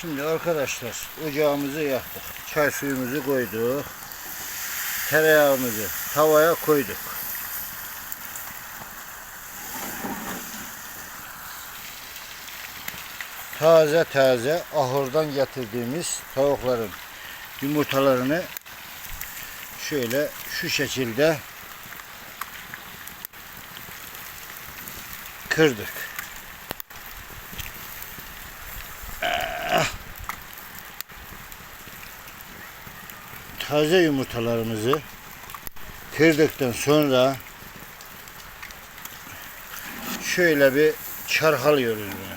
Şimdi arkadaşlar ocağımızı yaktık. Çay suyumuzu koyduk. Tereyağımızı tavaya koyduk. Taze taze ahırdan getirdiğimiz tavukların yumurtalarını şöyle şu şekilde kırdık. Taze yumurtalarımızı kırdıktan sonra şöyle bir çarhalıyoruz bunu.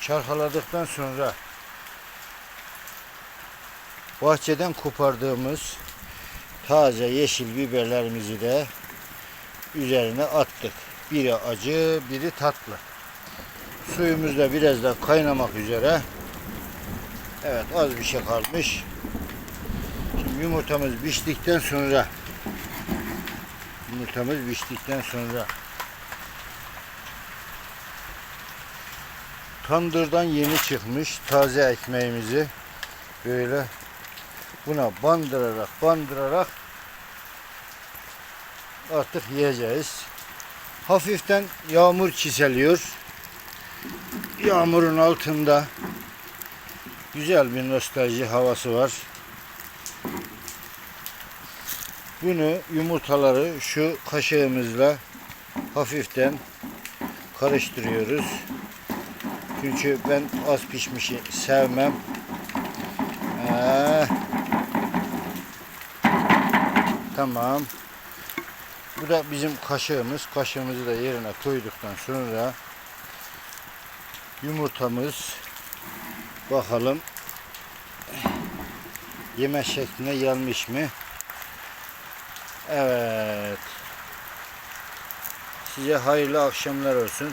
Çarhaladıktan sonra bahçeden kopardığımız taze yeşil biberlerimizi de üzerine attık. Biri acı, biri tatlı. Suyumuz da biraz da kaynamak üzere. Evet az bir şey kalmış. Yumurtamız piştikten sonra yumurtamız piştikten sonra tandırdan yeni çıkmış taze ekmeğimizi böyle buna bandırarak bandırarak artık yiyeceğiz. Hafiften yağmur çiseliyor. Yağmurun altında güzel bir nostalji havası var. Bunu yumurtaları şu kaşığımızla hafiften karıştırıyoruz. Çünkü ben az pişmişi sevmem. Ee, tamam. Bu da bizim kaşığımız. Kaşığımızı da yerine koyduktan sonra yumurtamız bakalım yeme şekline gelmiş mi? Evet. Size hayırlı akşamlar olsun.